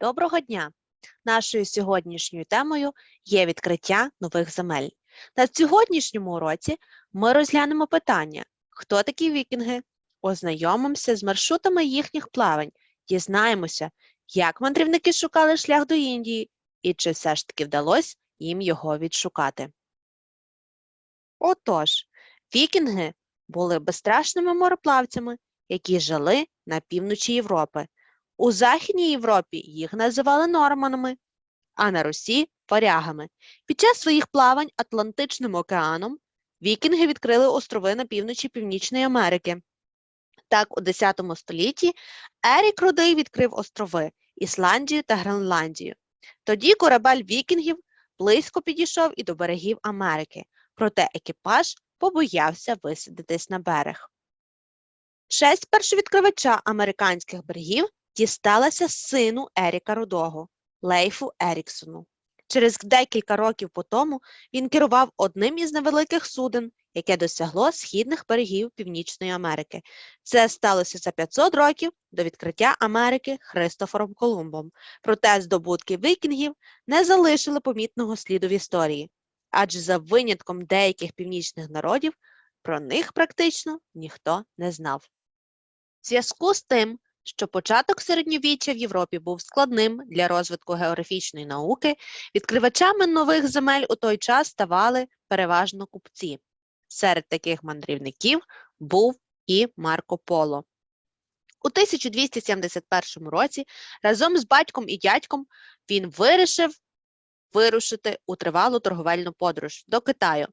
Доброго дня! Нашою сьогоднішньою темою є відкриття нових земель. На сьогоднішньому уроці ми розглянемо питання, хто такі вікінги, ознайомимося з маршрутами їхніх плавань, дізнаємося, як мандрівники шукали шлях до Індії і чи все ж таки вдалося їм його відшукати. Отож, вікінги були безстрашними мореплавцями, які жили на півночі Європи. У Західній Європі їх називали норманами, а на Русі варягами. Під час своїх плавань Атлантичним океаном вікінги відкрили острови на півночі Північної Америки. Так, у X столітті Ерік Рудий відкрив острови Ісландію та Гренландію. Тоді корабель вікінгів близько підійшов і до берегів Америки, проте екіпаж побоявся висадитись на берег. Честь першовідкривача американських берегів дісталася сину Еріка Рудого, Лейфу Еріксону. Через декілька років по тому він керував одним із невеликих суден, яке досягло східних берегів Північної Америки. Це сталося за 500 років до відкриття Америки Христофором Колумбом. Проте здобутки вікінгів не залишили помітного сліду в історії, адже за винятком деяких північних народів про них практично ніхто не знав. В зв'язку з тим, що початок середньовіччя в Європі був складним для розвитку географічної науки, відкривачами нових земель у той час ставали переважно купці. Серед таких мандрівників був і Марко Поло. У 1271 році разом з батьком і дядьком він вирішив вирушити у тривалу торговельну подорож до Китаю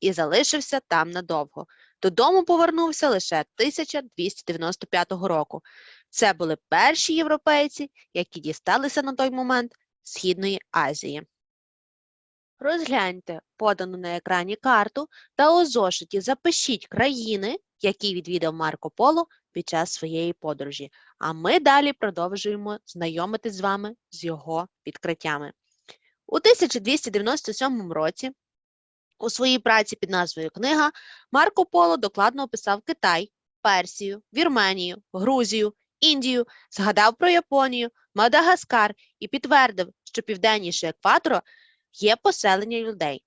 і залишився там надовго. Додому повернувся лише 1295 року. Це були перші європейці, які дісталися на той момент Східної Азії. Розгляньте подану на екрані карту та у зошиті запишіть країни, які відвідав Марко Поло під час своєї подорожі. А ми далі продовжуємо знайомитись з вами з його відкриттями. У 1297 році у своїй праці під назвою Книга Марко Поло докладно описав Китай, Персію, Вірменію, Грузію, Індію, згадав про Японію, Мадагаскар і підтвердив, що південніше екватора є поселення людей.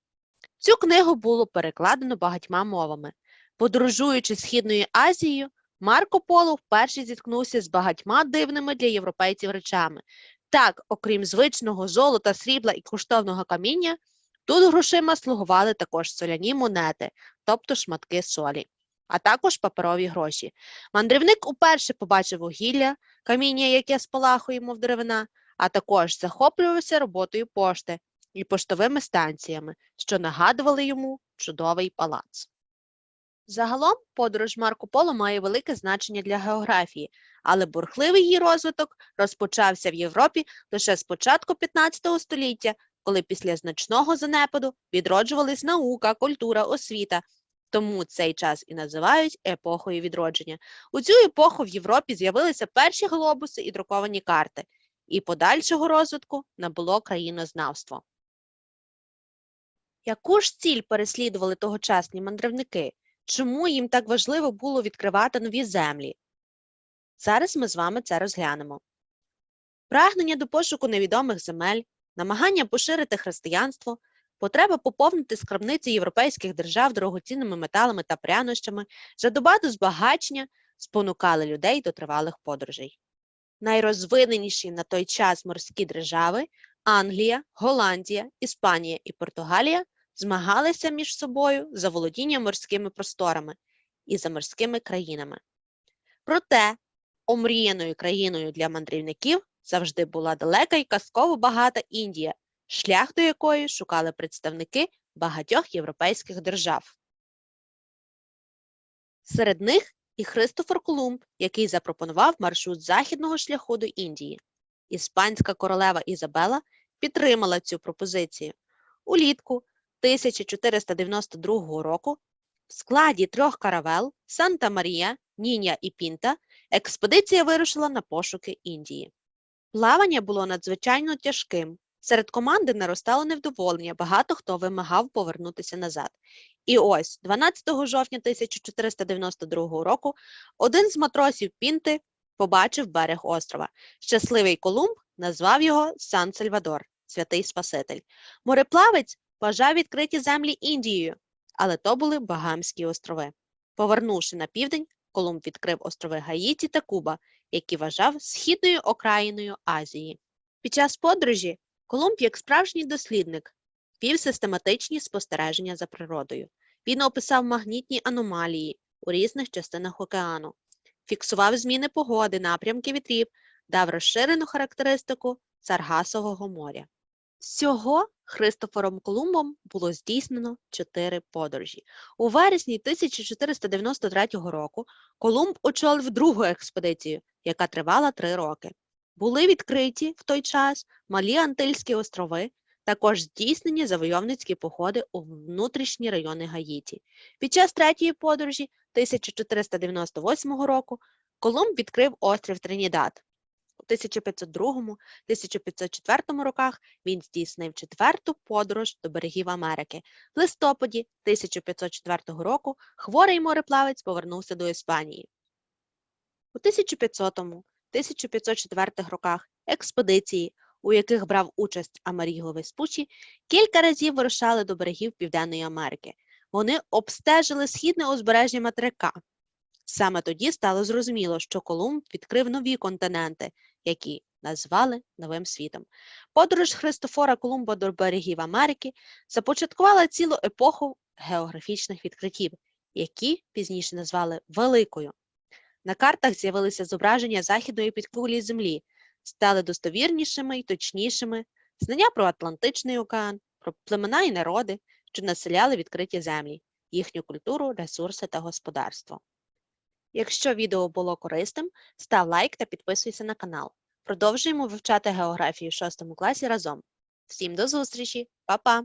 Цю книгу було перекладено багатьма мовами. Подорожуючи Східною Азією, Марко Поло вперше зіткнувся з багатьма дивними для європейців речами. Так, окрім звичного золота, срібла і коштовного каміння, тут грошима слугували також соляні монети, тобто шматки солі, а також паперові гроші. Мандрівник уперше побачив вугілля, каміння, яке спалахує, мов деревина, а також захоплювався роботою пошти і поштовими станціями, що нагадували йому чудовий палац. Загалом подорож Марко Поло має велике значення для географії, але бурхливий її розвиток розпочався в Європі лише з початку 15 століття, коли після значного занепаду відроджувались наука, культура, освіта. Тому цей час і називають епохою відродження. У цю епоху в Європі з'явилися перші глобуси і друковані карти, і подальшого розвитку набуло країнознавство. Яку ж ціль переслідували тогочасні мандрівники? Чому їм так важливо було відкривати нові землі? Зараз ми з вами це розглянемо. Прагнення до пошуку невідомих земель, намагання поширити християнство, потреба поповнити скарбниці європейських держав дорогоцінними металами та прянощами, жадоба збагачення спонукали людей до тривалих подорожей. Найрозвиненіші на той час морські держави Англія, Голландія, Іспанія і Португалія змагалися між собою за володіння морськими просторами і за морськими країнами. Проте омріяною країною для мандрівників завжди була далека і казково багата Індія, шлях до якої шукали представники багатьох європейських держав. Серед них і Христофор Колумб, який запропонував маршрут західного шляху до Індії. Іспанська королева Ізабела підтримала цю пропозицію. Улітку 1492 року в складі трьох каравел Санта Марія, Ніння і Пінта експедиція вирушила на пошуки Індії. Плавання було надзвичайно тяжким. Серед команди наростало невдоволення, багато хто вимагав повернутися назад. І ось, 12 жовтня 1492 року, один з матросів Пінти побачив берег острова. Щасливий Колумб назвав його Сан-Сальвадор, святий Спаситель. Мореплавець бажав відкриті землі Індією, але то були Багамські острови. Повернувши на південь, Колумб відкрив острови Гаїті та Куба, які вважав східною окраїною Азії. Під час подорожі Колумб, як справжній дослідник, вів систематичні спостереження за природою. Він описав магнітні аномалії у різних частинах океану, фіксував зміни погоди, напрямки вітрів, дав розширену характеристику Саргасового моря. Всього Христофором Колумбом було здійснено чотири подорожі. У вересні 1493 року Колумб очолив другу експедицію, яка тривала три роки. Були відкриті в той час малі Антильські острови, також здійснені завойовницькі походи у внутрішні райони Гаїті. Під час третьої подорожі 1498 року Колумб відкрив острів Тринідад. У 1502-1504 роках він здійснив четверту подорож до берегів Америки. В листопаді 1504 року хворий мореплавець повернувся до Іспанії. У 1500-1504 роках експедиції, у яких брав участь Амеріго Веспучі, кілька разів вирушали до берегів Південної Америки. Вони обстежили східне узбережжя материка. Саме тоді стало зрозуміло, що Колумб відкрив нові континенти, які назвали Новим світом. Подорож Христофора Колумба до берегів Америки започаткувала цілу епоху географічних відкриттів, які пізніше назвали Великою. На картах з'явилися зображення західної підкулі Землі, стали достовірнішими і точнішими знання про Атлантичний океан, про племена і народи, що населяли відкриті землі, їхню культуру, ресурси та господарство. Якщо відео було корисним, став лайк та підписуйся на канал. Продовжуємо вивчати географію в 6 класі разом. Всім до зустрічі, Па-па!